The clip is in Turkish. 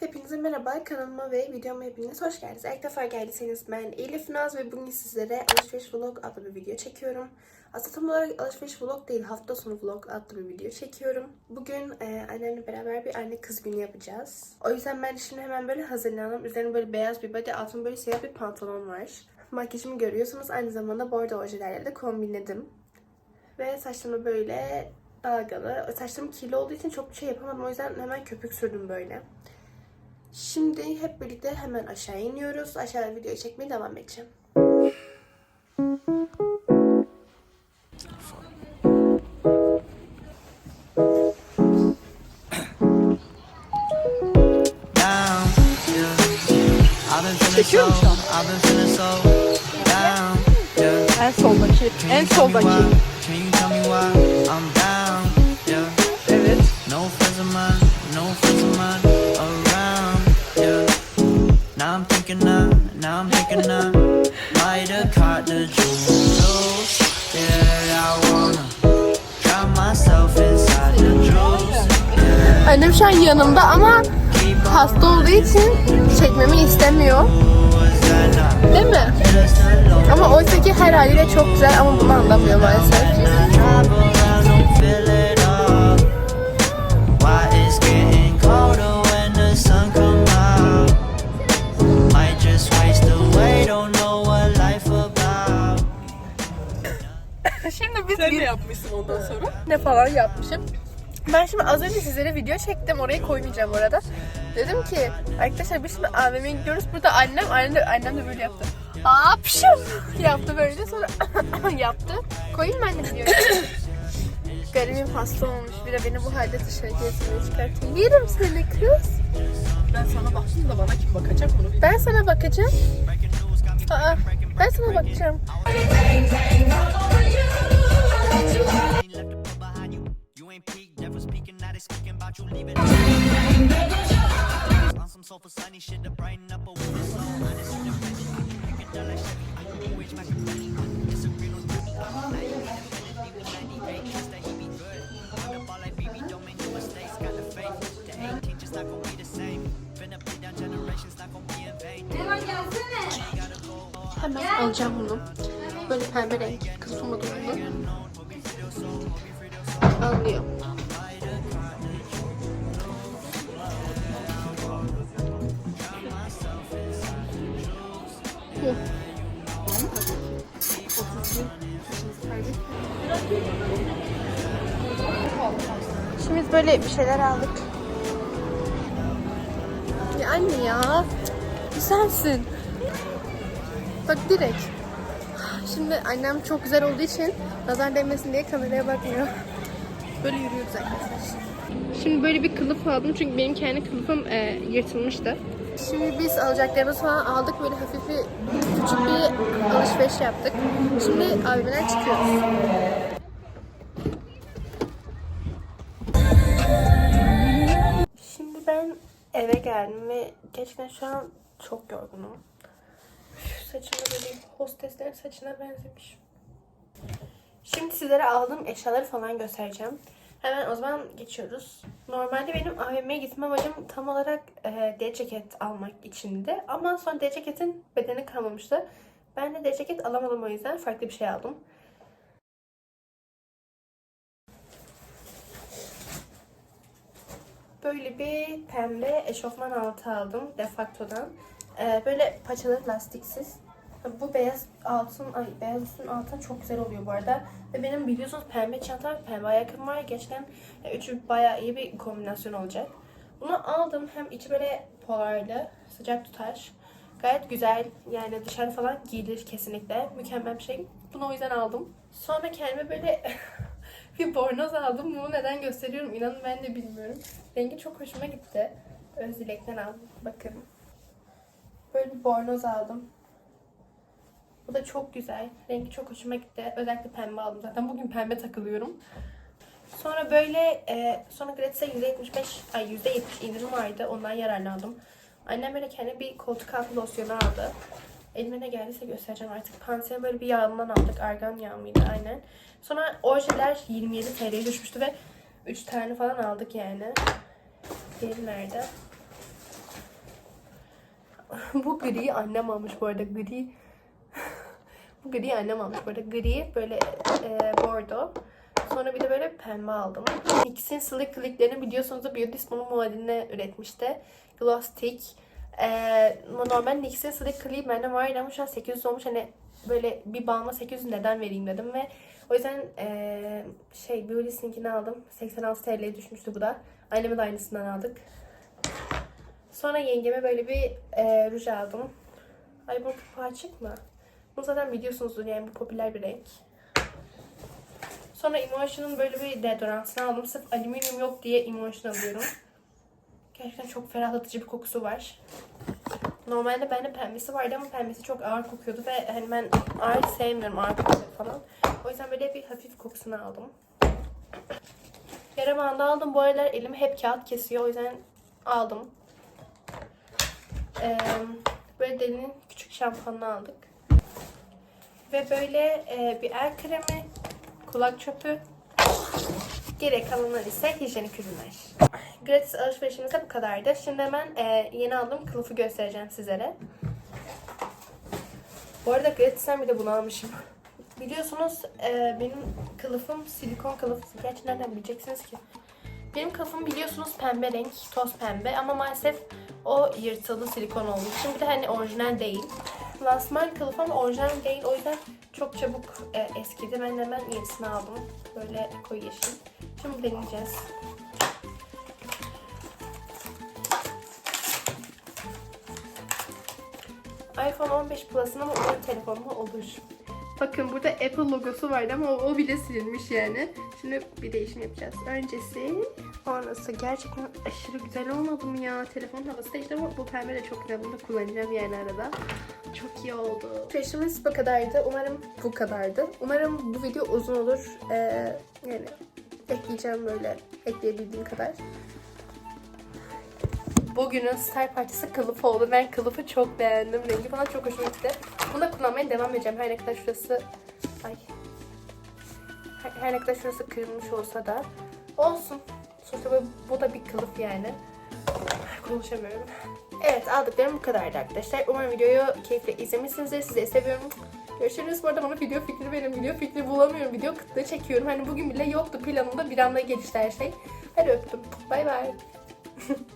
Hepinize merhaba, kanalıma ve videoma hepiniz hoş geldiniz. İlk defa geldiyseniz ben Elif Naz ve bugün sizlere alışveriş vlog adlı bir video çekiyorum. Aslında tam olarak alışveriş vlog değil, hafta sonu vlog adlı bir video çekiyorum. Bugün e, annemle beraber bir anne kız günü yapacağız. O yüzden ben şimdi hemen böyle hazırlandım. Üzerine böyle beyaz bir body, altında böyle siyah bir pantolon var. Makyajımı görüyorsunuz. Aynı zamanda bordo ojelerle de kombinledim. Ve saçlarımı böyle dalgalı. Saçlarım kirli olduğu için çok bir şey yapamadım. O yüzden hemen köpük sürdüm böyle. Şimdi hep birlikte hemen aşağı iniyoruz. Aşağıda video çekmeye devam edeceğim. down. Yeah. I've been feeling so, I've been feeling Annem şu an yanımda ama hasta olduğu için çekmemi istemiyor. Değil mi? Ama oysa ki her haliyle çok güzel ama bunu anlamıyor maalesef. Drive around, don't feel it all. Why it's getting colder when the sun come out? Might just waste away, don't know what life about. Şimdi biz Sen bir ne yapmışsın ondan sonra? ne falan yapmışım. Ben şimdi az önce sizlere video çektim. Orayı koymayacağım orada. Dedim ki arkadaşlar biz şimdi AVM'ye gidiyoruz. Burada annem, annem de, annem de böyle yaptı. Apşım yaptı böyle sonra yaptı. Koyayım mı anne videoyu? Garibim hasta olmuş. Bir de beni bu halde dışarı gezmeye çıkartıyor. Yerim seni kız. Ben sana baktım da bana kim bakacak bunu? Ben sana bakacağım. Aa, ben sana bakacağım. Hemen Gel. alacağım bunu. Böyle pembe renk kısmı durumda. Alıyor. 32. Yani Şimdi böyle bir şeyler aldık. Ya anne ya. Bu sensin. Bak direkt. Şimdi annem çok güzel olduğu için nazar değmesin diye kameraya bakmıyor. Böyle yürüyoruz arkadaşlar. Şimdi böyle bir kılıf aldım çünkü benim kendi kılıfım e, yırtılmıştı. Şimdi biz alacaklarımızı falan aldık. Böyle hafif bir küçük bir alışveriş yaptık. Şimdi AVM'den çıkıyoruz. Şimdi ben eve geldim ve gerçekten şu an çok yorgunum. Üf, Saçımda böyle hosteslerin saçına benzemiş. Şimdi sizlere aldığım eşyaları falan göstereceğim. Hemen o zaman geçiyoruz. Normalde benim AVM'ye gitme amacım tam olarak e, deri ceket almak içindi. Ama sonra deri ceketin bedeni kalmamıştı. Ben de deri ceket alamadım o yüzden farklı bir şey aldım. Böyle bir pembe eşofman altı aldım Defacto'dan. Ee, böyle paçaları lastiksiz. Bu beyaz altın, ay beyaz üstün altın çok güzel oluyor bu arada. Ve benim biliyorsunuz pembe çantam ve pembe ayakkabım var. Gerçekten e, üçü bayağı iyi bir kombinasyon olacak. Bunu aldım. Hem içi böyle polarlı, sıcak tutar. Gayet güzel. Yani dışarı falan giyilir kesinlikle. Mükemmel bir şey. Bunu o yüzden aldım. Sonra kendime böyle bir bornoz aldım. Bunu neden gösteriyorum inanın ben de bilmiyorum. Rengi çok hoşuma gitti. Özdilek'ten aldım. Bakın. Böyle bir bornoz aldım. Da çok güzel. Rengi çok hoşuma gitti. Özellikle pembe aldım. Zaten bugün pembe takılıyorum. Sonra böyle e, sonra gratis'e %75 ay %70 indirim vardı. Ondan yararlandım. Annem böyle kendi bir koltuk altı losyonu aldı. Elime ne geldiyse göstereceğim artık. Panseon böyle bir yağından aldık. Argan yağı mıydı aynen. Sonra ojeler 27 TL'ye düşmüştü ve 3 tane falan aldık yani. Diğeri nerede? bu griyi annem almış bu arada gri. Griyi annem almış arada gri böyle e, bordo. Sonra bir de böyle pembe aldım. İkisinin slick clicklerini biliyorsunuz da Beautys bunu muadilini üretmişti. Glow Stick. Ee, normal NYX'in slick click bende vardı ama şu an 800 olmuş. Hani böyle bir balma 800 neden vereyim dedim ve o yüzden ee, şey Beautys'inkini aldım. 86 TL'ye düşmüştü bu da. Anneme de aynısından aldık. Sonra yengeme böyle bir ee, ruj aldım. Ay bu kapağı açık mı? Bunu zaten biliyorsunuzdur yani bu popüler bir renk. Sonra Emotion'un böyle bir deodorantını aldım. Sırf alüminyum yok diye Emotion alıyorum. Gerçekten çok ferahlatıcı bir kokusu var. Normalde bende pembesi vardı ama pembesi çok ağır kokuyordu ve hani ben ağır sevmiyorum ağır kokuyor falan. O yüzden böyle bir hafif kokusunu aldım. Yara bandı aldım. Bu aralar elim hep kağıt kesiyor. O yüzden aldım. Ee, böyle delinin küçük şampuanını aldık. Ve böyle e, bir el kremi, kulak çöpü. Geri kalanlar ise hijyenik ürünler. Gratis alışverişimiz de bu kadardı. Şimdi hemen e, yeni aldığım kılıfı göstereceğim sizlere. Bu arada Gratis'ten bir de bunu almışım. Biliyorsunuz e, benim kılıfım silikon kılıf. Gerçi nereden bileceksiniz ki? Benim kılıfım biliyorsunuz pembe renk, toz pembe ama maalesef o yırtıldı silikon olduğu için. Bir de hani orijinal değil. Lansman kılıf ama orijinal değil. O yüzden çok çabuk e, eskidi. Ben hemen yenisini aldım. Böyle koyu yeşil. Şimdi deneyeceğiz. iPhone 15 Plus'ın ama onun telefonuma olur. Bakın burada Apple logosu vardı ama o, o bile silinmiş yani. Şimdi bir değişim yapacağız. Öncesi, sonrası. Gerçekten aşırı güzel olmadı mı ya? Telefon havası değişti ama bu pembe de çok güzel. Bunu da kullanacağım yani arada. Çok iyi oldu. Alışverişimiz bu kadardı. Umarım bu kadardı. Umarım bu video uzun olur. Ee, yani ekleyeceğim böyle ekleyebildiğim kadar. Bugünün star parçası kılıf oldu. Ben kılıfı çok beğendim. Rengi falan çok hoşuma gitti. Bunu da kullanmaya devam edeceğim. Her ne kadar şurası... Ay. Her, ne kadar şurası kırılmış olsa da. Olsun. Sonuçta bu, bu da bir kılıf yani. Konuşamıyorum. Evet aldıklarım bu kadardı arkadaşlar. Umarım videoyu keyifle izlemişsinizdir. Sizi seviyorum. Görüşürüz. Bu arada bana video fikri verin. Video fikri bulamıyorum. Video kıtlığı çekiyorum. Hani bugün bile yoktu planımda. Bir anda gelişti her şey. Hadi öptüm. Bay bay.